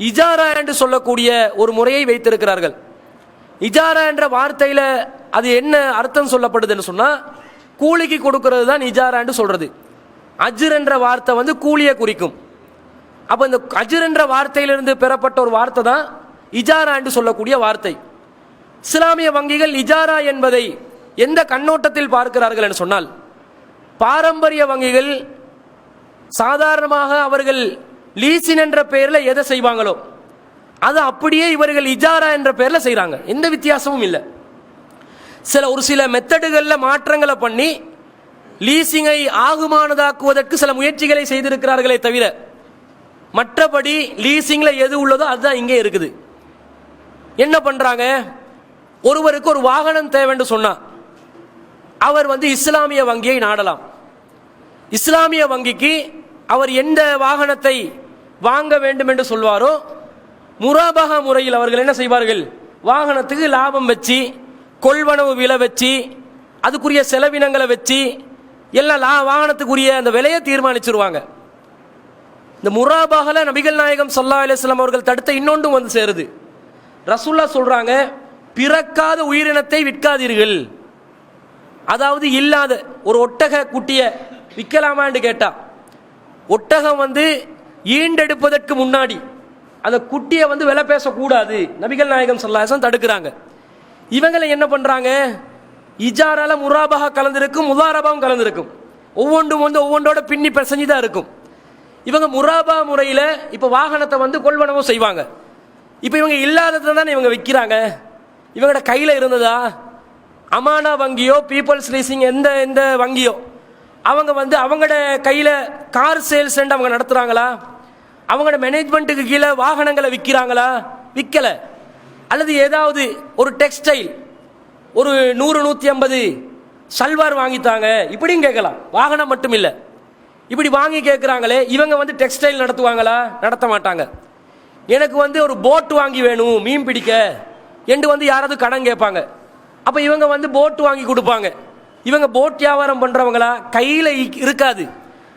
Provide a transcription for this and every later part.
இஜாரா என்று சொல்லக்கூடிய ஒரு முறையை வைத்திருக்கிறார்கள். இஜாரா என்ற வார்த்தையில் அது என்ன அர்த்தம் சொல்லப்படுதுன்னு சொன்னால் கூலிக்கு கொடுக்கறது தான் இஜாரான்னு சொல்கிறது அஜ்ர் என்ற வார்த்தை வந்து கூலியை குறிக்கும். அப்போ இந்த அஜ்ர் என்ற வார்த்தையிலிருந்து பெறப்பட்ட ஒரு வார்த்தை தான் இஜாரா என்று சொல்லக்கூடிய வார்த்தை. இஸ்லாமிய வங்கிகள் இஜாரா என்பதை எந்த கண்ணோட்டத்தில் பார்க்கிறார்கள் என்று சொன்னால் பாரம்பரிய வங்கிகள் சாதாரணமாக அவர்கள் லீசின் என்ற பெயரில் எதை செய்வாங்களோ அது அப்படியே இவர்கள் இஜாரா என்ற பெயரில் செய்கிறாங்க எந்த வித்தியாசமும் இல்லை. சில ஒரு சில மெத்தடுகளில் மாற்றங்களை பண்ணி லீசிங்கை ஆகுமானதாக்குவதற்கு சில முயற்சிகளை செய்திருக்கிறார்களே தவிர மற்றபடி லீசிங்கில் எது உள்ளதோ அதுதான் இங்கே இருக்குது. என்ன பண்ணுறாங்க ஒருவருக்கு ஒரு வாகனம் தேவைன்னு சொன்னால் அவர் வந்து இஸ்லாமிய வங்கியை நாடலாம். இஸ்லாமிய வங்கிக்கு அவர் எந்த வாகனத்தை வாங்க வேண்டும் என்று சொல்வாரோ? முராபகா முறையில் அவர்கள் என்ன செய்வார்கள்? வாகனத்துக்கு லாபம் வச்சு கொள்வனவு விலை வச்சு அதுக்குரிய செலவினங்களை வச்சு எல்லாம் லா வாகனத்துக்குரிய அந்த விலையை தீர்மானிச்சிருவாங்க. இந்த முராபாகல நபிகள் நாயகம் சல்லா அலிஸ்லாம் அவர்கள் தடுத்த இன்னொன்றும் வந்து சேருது. ரசுல்லா சொல்றாங்க பிறக்காத உயிரினத்தை விற்காதீர்கள். அதாவது இல்லாத ஒரு ஒட்டக குட்டிய விற்கலாமான்னு கேட்டா ஒட்டகம் வந்து ஈண்டெடுப்பதற்கு முன்னாடி அந்த குட்டியை வந்து விலை பேசக்கூடாது. நபிகள் நாயகம் சல்லாசம் தடுக்கிறாங்க. இவங்களை என்ன பண்றாங்க? இஜாரால முராபாக கலந்திருக்கும் முதாரபாவும் கலந்திருக்கும். ஒவ்வொன்றும் வந்து ஒவ்வொன்றோட பின்னி பிசைஞ்சு தான் இருக்கும். இவங்க முராபா முறையில் இப்போ வாகனத்தை வந்து கொள்வனவும் செய்வாங்க. இப்போ இவங்க இல்லாததை தானே இவங்க விற்கிறாங்க இவங்களோட கையில் இருந்ததா? அமானா வங்கியோ பீப்புள்ஸ் லீசிங் எந்த எந்த வங்கியோ. அவங்க வந்து அவங்களோட கையில் கார் சேல்ஸ் அவங்க நடத்துகிறாங்களா அவங்களோட மேனேஜ்மெண்ட்டுக்கு கீழே வாகனங்களை விற்கிறாங்களா விற்கலை அல்லது ஏதாவது ஒரு டெக்ஸ்டைல் ஒரு நூறு நூற்றி ஐம்பது சல்வார் வாங்கித்தாங்க. இப்படியும் கேட்கலாம். வாகனம் மட்டும் இல்லை. இப்படி வாங்கி கேட்குறாங்களே இவங்க வந்து டெக்ஸ்டைல் நடத்துவாங்களா? நடத்த மாட்டாங்க. எனக்கு வந்து ஒரு போட் வாங்கி வேணும் மீன் பிடிக்க. என்று வந்து யாராவது கடன் கேட்பாங்க. அப்போ இவங்க வந்து போட் வாங்கி கொடுப்பாங்க. இவங்க போட் வியாபாரம் பண்ணுறவங்களா கையில் இருக்காது.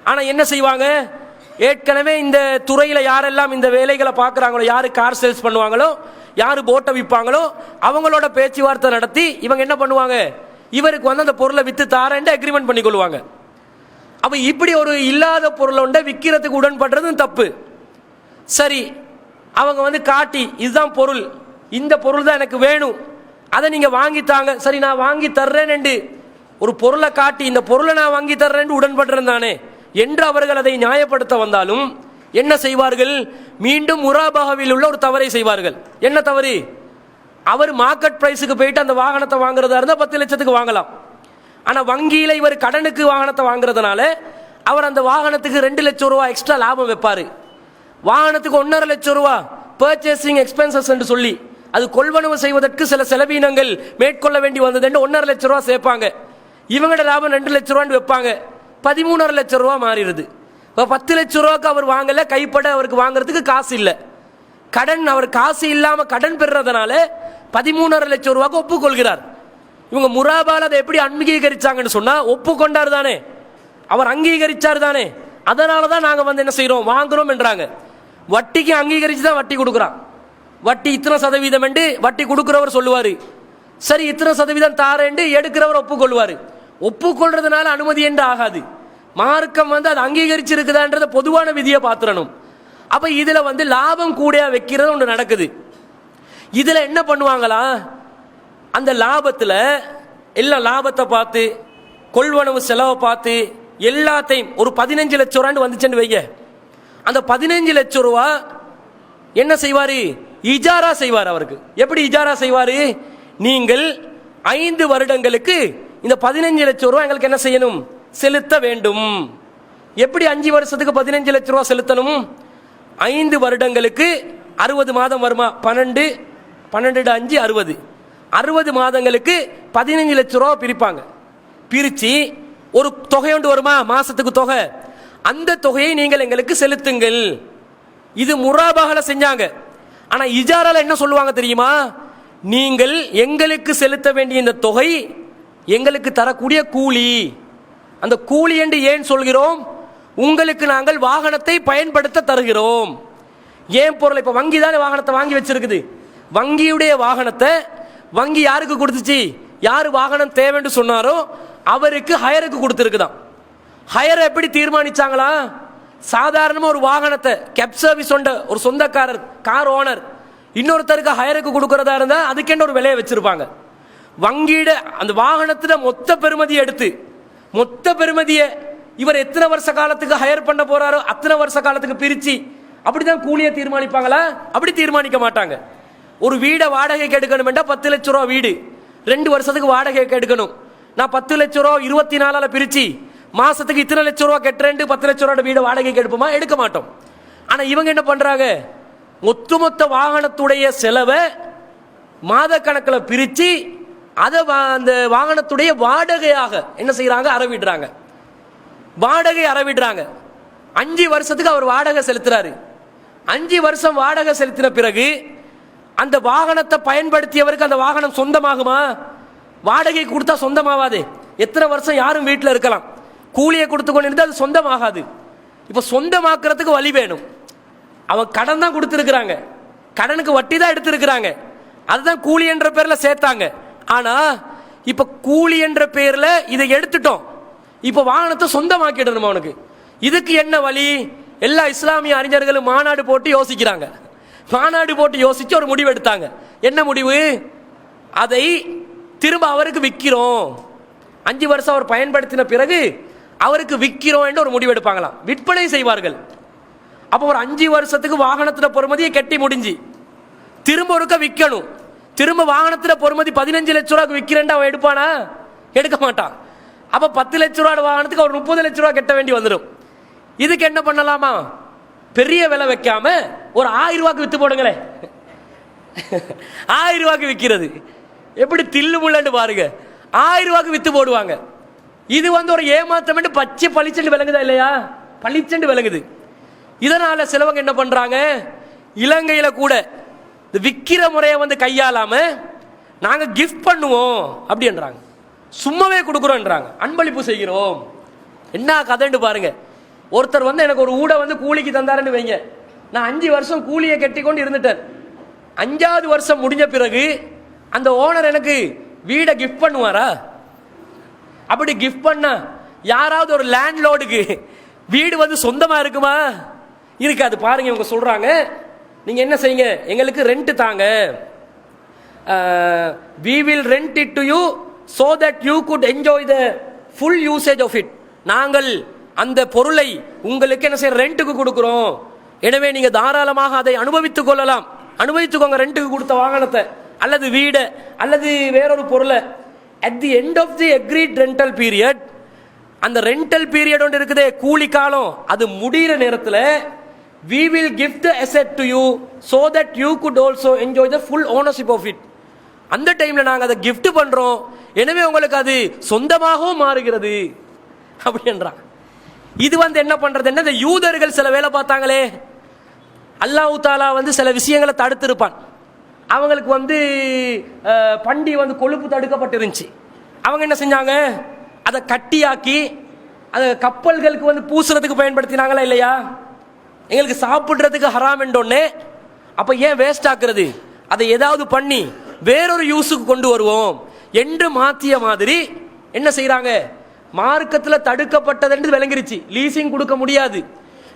ஆனால் என்ன செய்வாங்க? ஏற்கனவே இந்த துறையில் யாரெல்லாம் இந்த வேலைகளை பார்க்குறாங்களோ யார் கார் சேல்ஸ் பண்ணுவாங்களோ யார் போட்டை விற்பாங்களோ அவங்களோட பேச்சுவார்த்தை நடத்தி இவங்க என்ன பண்ணுவாங்க? இவருக்கு வந்து அந்த பொருளை விற்று தாரேன்ட்டு அக்ரிமெண்ட் பண்ணி அப்போ இப்படி ஒரு இல்லாத பொருளை ஒன்றை விற்கிறதுக்கு உடன்படுறதும் தப்பு. சரி அவங்க வந்து காட்டி இதுதான் பொருள். இந்த பொருள் தான் எனக்கு வேணும். அதை நீங்கள் வாங்கித்தாங்க சரி நான் வாங்கி தர்றேன்னு ஒரு பொருளை காட்டி இந்த பொருளை நான் வாங்கி தர்றேன்னு உடன்படுறேன் தானே. என்று அவர்கள் அதை நியாயப்படுத்த வந்தாலும் என்ன செய்வார்கள்? மீண்டும் முராபாகவில் உள்ள ஒரு தவறை செய்வார்கள். என்ன தவறு? அவர் மார்க்கெட் பிரைஸுக்கு போயிட்டு அந்த வாகனத்தை வாங்குறதா இருந்தால் பத்து லட்சத்துக்கு வாங்கலாம். ஆனால் வங்கியில் இவர் கடனுக்கு வாகனத்தை வாங்குறதுனால அவர் அந்த வாகனத்துக்கு ரெண்டு லட்சம் ரூபா எக்ஸ்ட்ரா லாபம் வைப்பார். வாகனத்துக்கு ஒன்றரை லட்சம் ரூபா பர்ச்சேசிங் எக்ஸ்பென்சஸ் என்று சொல்லி அது கொள்வனவு செய்வதற்கு சில செலவீனங்கள் மேற்கொள்ள வேண்டி வந்தது என்று ஒன்றரை லட்சம் ரூபா சேர்ப்பாங்க. இவங்களோட லாபம் ரெண்டு லட்ச ரூபான்னு வைப்பாங்க. பதிமூணரை லட்சம் ரூபா மாறிடுது. இப்போ பத்து லட்ச ரூபாய்க்கு அவர் வாங்கலை கைப்பட அவருக்கு வாங்குறதுக்கு காசு இல்லை. கடன் அவர் காசு இல்லாமல் கடன் பெறுறதுனால பதிமூணரை லட்சம் ரூபாய்க்கு ஒப்புக்கொள்கிறார். இவங்க முராபால் அதை எப்படி அங்கீகரிச்சாங்கன்னு சொன்னால் ஒப்புக்கொண்டார் தானே. அவர் அங்கீகரிச்சார் தானே. அதனால தான் நாங்கள் வந்து என்ன செய்கிறோம் வாங்குறோம் என்றாங்க. வட்டிக்கு அங்கீகரித்து தான் வட்டி கொடுக்குறான். வட்டி இத்தனை சதவீதம் என்று வட்டி கொடுக்குறவர் சொல்லுவார். சரி இத்தனை சதவீதம் தாரேண்டு எடுக்கிறவர் ஒப்புக்கொள்வார். ஒப்புக்கொள்றதுனால அனுமதி என்று ஆகாது. மார்க்கம் வந்து அது அங்கீகரிச்சிருக்குதான்றத பொதுவான விதியை பார்த்துடணும் அப்போ இதில் வந்து லாபம் கூட வைக்கிறது ஒன்று நடக்குது. இதில் என்ன பண்ணுவாங்களா? அந்த லாபத்தில் எல்லாம் லாபத்தை பார்த்து கொள்வனவு செலவை பார்த்து எல்லாத்தையும் ஒரு பதினஞ்சு லட்சம் ரூபான்னு வந்துச்சுன்னு வைங்க. அந்த பதினஞ்சு லட்சம் ரூபா என்ன செய்வார்? இஜாரா செய்வார் அவருக்கு. எப்படி இஜாரா செய்வார்? நீங்கள் ஐந்து வருடங்களுக்கு இந்த பதினஞ்சு லட்சம் ரூபா எங்களுக்கு என்ன செய்யணும்? செலுத்த வேண்டும். எப்படி அஞ்சு வருஷத்துக்கு பதினஞ்சு லட்ச ரூபா செலுத்தணும்? ஐந்து வருடங்களுக்கு அறுபது மாதம் வருமா? பன்னெண்டு. பன்னெண்டு அஞ்சு அறுபது. அறுபது மாதங்களுக்கு பதினஞ்சு லட்ச ரூபா பிரிப்பாங்க. பிரித்து ஒரு தொகை வருமா? மாசத்துக்கு தொகை. அந்த தொகையை நீங்கள் எங்களுக்கு செலுத்துங்கள். இது முராபாகல செஞ்சாங்க. ஆனால் இஜாரால என்ன சொல்லுவாங்க தெரியுமா? நீங்கள் எங்களுக்கு செலுத்த வேண்டிய இந்த தொகை எங்களுக்கு தரக்கூடிய கூலி. அந்த கூலி என்று ஏன் சொல்கிறோம்? உங்களுக்கு நாங்கள் வாகனத்தை பயன்படுத்த தருகிறோம். ஏன் பொருள்? இப்போ வங்கி தானே வாகனத்தை வாங்கி வச்சிருக்குது. வங்கியுடைய வாகனத்தை வங்கி யாருக்கு கொடுத்துச்சு? யார் வாகனம் தேவைன்னு சொன்னாரோ அவருக்கு ஹயருக்கு கொடுத்துருக்குதான். ஹயர் எப்படி தீர்மானிச்சாங்களா? சாதாரணமாக ஒரு வாகனத்தை கேப் சர்வீஸ் உண்ட ஒரு சொந்தக்காரர் கார் ஓனர் இன்னொருத்தருக்கு ஹயருக்கு கொடுக்கறதா இருந்தால் அதுக்கென்ன ஒரு விலையை வச்சுருப்பாங்க? வங்கியிட அந்த வாகனத்துல மொத்த பெருமதியை எடுத்து மொத்த பெருமதியை இவர் எத்தனை வருஷ காலத்துக்கு ஹையர் பண்ண போறாரோ அத்தனை வருஷ காலத்துக்கு பிரிச்சு அப்படிதான் கூலியை தீர்மானிப்பாங்களா? அப்படி தீர்மானிக்க மாட்டாங்க. ஒரு வீடை வாடகைக்கு எடுக்கணும்டா பத்து லட்ச ரூபா வீடு. ரெண்டு வருஷத்துக்கு வாடகைக்கு எடுக்கணும். நான் பத்து லட்ச ரூபா இருபத்தி நாலால பிரிச்சு மாசத்துக்கு இத்தனை லட்ச ரூபா கட்டுறேன் பத்து லட்ச ரூபா வீடு வாடகைக்கு எடுப்போமா? எடுக்க மாட்டோம். ஆனா இவங்க என்ன பண்றாங்க? ஒட்டுமொத்த வாகனத்துடைய செலவை மாத கணக்கில் பிரித்து அதை அந்த வாகனத்துடைய வாடகையாக என்ன செய்கிறாங்க அறவிடுறாங்க. வாடகை அறவிடுறாங்க. அஞ்சு வருஷத்துக்கு அவர் வாடகை செலுத்துறாரு. அஞ்சு வருஷம் வாடகை செலுத்தின பிறகு அந்த வாகனத்தை பயன்படுத்தியவருக்கு அந்த வாகனம் சொந்தமாகுமா? வாடகை கொடுத்தா சொந்தமாகாது எத்தனை வருஷம் யாரும் வீட்டில் இருக்கலாம். கூலியை கொடுத்து கொண்டு அது சொந்தமாகாது. இப்போ சொந்தமாக்குறதுக்கு வழி வேணும். அவன் கடன் தான் கொடுத்துருக்குறாங்க. கடனுக்கு வட்டி தான் எடுத்திருக்கிறாங்க. அதுதான் கூலி என்ற பேரில் சேர்த்தாங்க. ஆனால் இப்போ கூலி என்ற பெயரில் இதை எடுத்துட்டோம். இப்போ வாகனத்தை சொந்தமாக்கிடணும் அவனுக்கு? இதுக்கு என்ன வழி? எல்லா இஸ்லாமிய அறிஞர்களும் மாநாடு போட்டு யோசிக்கிறாங்க. மாநாடு போட்டு யோசித்து ஒரு முடிவு எடுத்தாங்க என்ன முடிவு? அதை திரும்ப அவருக்கு விற்கிறோம் அஞ்சு வருஷம் அவர் பயன்படுத்தின பிறகு அவருக்கு விற்கிறோம் என்று ஒரு முடிவு எடுப்பாங்களாம் விற்பனை செய்வார்கள். அப்போ ஒரு அஞ்சு வருஷத்துக்கு வாகனத்தில் பொறுமதியை கட்டி முடிஞ்சு திரும்ப ஒருக்க விற்கணும் திரும்ப வாகனத்தில் பொறுமதி பதினஞ்சு லட்ச ரூபாய்க்கு விற்கிறேன்டா அவன் எடுப்பானா? எடுக்க மாட்டான். அப்போ பத்து லட்ச ரூபா வாகனத்துக்கு ஒரு முப்பது லட்ச ரூபா கட்ட வேண்டி வந்துடும். இதுக்கு என்ன பண்ணலாமா? பெரிய விலை வைக்காம ஒரு ஆயிரம் ரூபாய்க்கு விற்று போடுங்களேன். ஆயிரம் ரூபாய்க்கு விற்கிறது எப்படி தில்லு முள்ளன்னு பாருங்க. ஆயிரம் ரூபாய்க்கு விற்று போடுவாங்க. இது வந்து ஒரு ஏமாத்தம் பச்சை பளிச்செண்டு விளங்குதா இல்லையா? பளிச்செண்டு விளங்குது. இதனால சிலவங்க என்ன பண்றாங்க? இலங்கையில கூட இந்த விற்கிற முறையை வந்து கையாளாம நாங்கள் கிஃப்ட் பண்ணுவோம் அப்படின்றாங்க. சும்மாவே கொடுக்குறோன்றாங்க. அன்பளிப்பு செய்கிறோம். என்ன கதைன்னு பாருங்க. ஒருத்தர் வந்து எனக்கு ஒரு ஊட வந்து கூலிக்கு தந்தாருன்னு வைங்க. நான் அஞ்சு வருஷம் கூலியை கட்டி கொண்டு இருந்துட்டேன். அஞ்சாவது வருஷம் முடிஞ்ச பிறகு அந்த ஓனர் எனக்கு வீடை கிஃப்ட் பண்ணுவாரா? அப்படி கிஃப்ட் பண்ண யாராவது ஒரு லேண்ட் லோடுக்கு வீடு வந்து சொந்தமா இருக்குமா? இருக்காது. பாருங்க இவங்க சொல்றாங்க. நீங்க என்ன செய்யுங்க? எங்களுக்கு ரெண்ட் தாங்க. We will rent it to you so that you could enjoy the full usage of it நாங்கள் அந்த பொருளை உங்களுக்கு என்ன செய்ய ரெண்ட்டுக்கு கொடுக்குறோம். எனவே நீங்க தாராளமாக அதை அனுபவித்துக் கொள்ளலாம். அனுபவித்துக்கோங்க ரெண்ட்டுக்கு கொடுத்த வாகனத்தை அல்லது வீடை அல்லது வேறொரு பொருளை. At the end of the agreed rental period அந்த ரெண்டல் பீரியட் ஒன்று இருக்குதே கூலி காலம். அது முடிகிற நேரத்தில் we will gift the asset to you so that you could also enjoy the full ownership of it. அந்த டைமில் நாங்கள் அதை கிஃப்ட் பண்ணுறோம் எனவே உங்களுக்கு அது சொந்தமாகவும் மாறுகிறது. அப்படின்றான். இது வந்து என்ன பண்ணுறது என்ன இந்த யூதர்கள் சில வேலை பார்த்தாங்களே. அல்லாஹ் தாலா வந்து சில விஷயங்களை தடுத்திருப்பான். அவங்களுக்கு வந்து பண்டி வந்து கொழுப்பு தடுக்கப்பட்டிருந்துச்சு. அவங்க என்ன செஞ்சாங்க? அதை கட்டியாக்கி அதை கப்பல்களுக்கு வந்து பூசுறதுக்கு பயன்படுத்தினாங்களா இல்லையா? எங்களுக்கு சாப்பிட்றதுக்கு ஹராம் என்றொன்னே அப்போ ஏன் வேஸ்ட் ஆக்குறது? அதை ஏதாவது பண்ணி வேறொரு யூஸுக்கு கொண்டு வருவோம். என்று மாத்திய மாதிரி என்ன செய்கிறாங்க மார்க்கத்தில் தடுக்கப்பட்டது என்று விளங்கிருச்சு. லீசிங் கொடுக்க முடியாது.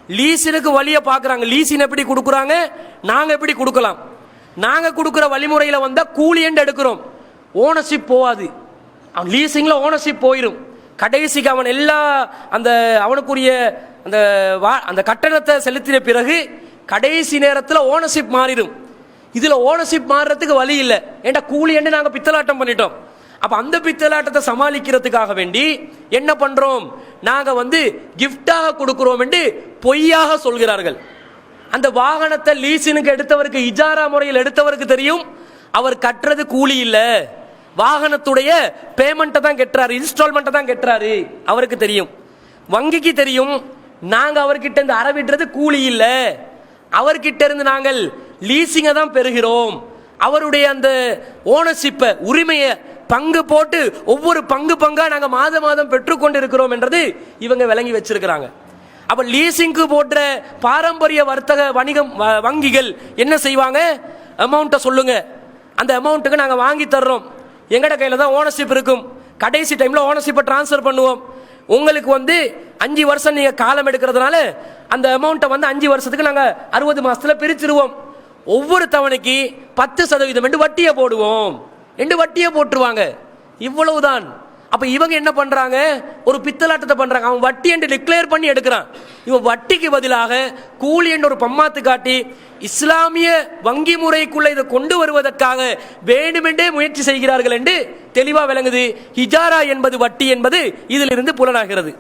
லீசினுக்கு வழியை பார்க்குறாங்க. லீசின் எப்படி கொடுக்குறாங்க? நாங்கள் எப்படி கொடுக்கலாம்? நாங்கள் கொடுக்குற வழிமுறையில் வந்தால் கூலி என்று எடுக்கிறோம். ஓனர்ஷிப் போகாது. லீசிங்கில் ஓனர்ஷிப் போயிடும் கடைசிக்கு அவன் எல்லா அந்த அவனுக்குரிய அந்த வா- அந்த கட்டணத்தை செலுத்தின பிறகு கடைசி நேரத்தில் ஓனர்ஷிப் மாறிடும். இதில் ஓனர்ஷிப் மாறுறதுக்கு வழி இல்லை. ஏன்டா கூலி என்று நாங்கள் பித்தலாட்டம் பண்ணிட்டோம். அப்ப அந்த பித்தலாட்டத்தை சமாளிக்கிறதுக்காக வேண்டி என்ன பண்றோம்? நாங்க வந்து கிஃப்டாக கொடுக்கிறோம் என்று பொய்யாக சொல்கிறார்கள். அந்த வாகனத்தை லீசினுக்கு எடுத்தவருக்கு இஜாரா முறையில் எடுத்தவருக்கு தெரியும். அவர் கட்டுறது கூலி இல்லை. வாகனத்துடைய பேமெண்ட்டை தான் கட்டுறாரு இன்ஸ்டால்மெண்ட்டை தான் கட்டுறாரு. அவருக்கு தெரியும். வங்கிக்கு தெரியும் நாங்கள் அவர்கிட்ட இருந்து அறவிடுறது கூலி இல்லை. அவர்கிட்ட இருந்து நாங்கள் லீசிங்கை தான் பெறுகிறோம். அவருடைய அந்த ஓனர்ஷிப்பை உரிமையை பங்கு போட்டு ஒவ்வொரு பங்கு பங்காக நாங்கள் மாதம் மாதம் பெற்றுக்கொண்டு இருக்கிறோம் என்றது இவங்க விளங்கி வச்சிருக்கிறாங்க. அப்போ லீசிங்க்கு போன்ற பாரம்பரிய வர்த்தக வணிகம் வ- வங்கிகள் என்ன செய்வாங்க? அமௌண்ட்டை சொல்லுங்க. அந்த அமௌண்ட்டுக்கு நாங்கள் வாங்கி தர்றோம். எங்கட கையில் தான் ஓனர்ஷிப் இருக்கும். கடைசி டைமில் ஓனர்ஷிப்பை ட்ரான்ஸ்ஃபர் பண்ணுவோம். உங்களுக்கு வந்து அஞ்சு வருஷம் நீங்கள் காலம் எடுக்கிறதுனால அந்த அமௌண்ட்டை வந்து அஞ்சு வருஷத்துக்கு நாங்கள் அறுபது மாதத்தில் பிரிச்சிருவோம். ஒவ்வொரு தவணைக்கு பத்து சதவீதம் என்று வட்டியை போடுவோம். என்று வட்டியை போட்டுருவாங்க. இவ்வளவுதான். அப்போ இவங்க என்ன பண்ணுறாங்க ஒரு பித்தலாட்டத்தை பண்ணுறாங்க அவன் வட்டி என்று டிக்ளேர் பண்ணி எடுக்கிறான். இவன் வட்டிக்கு பதிலாக கூலி என்ற ஒரு பம்மாத்து காட்டி இஸ்லாமிய வங்கி முறைக்குள்ளே இதை கொண்டு வருவதற்காக வேண்டுமென்றே முயற்சி செய்கிறார்கள் என்று தெளிவாக விளங்குது. ஹிஜாரா என்பது வட்டி என்பது இதிலிருந்து புலனாகிறது.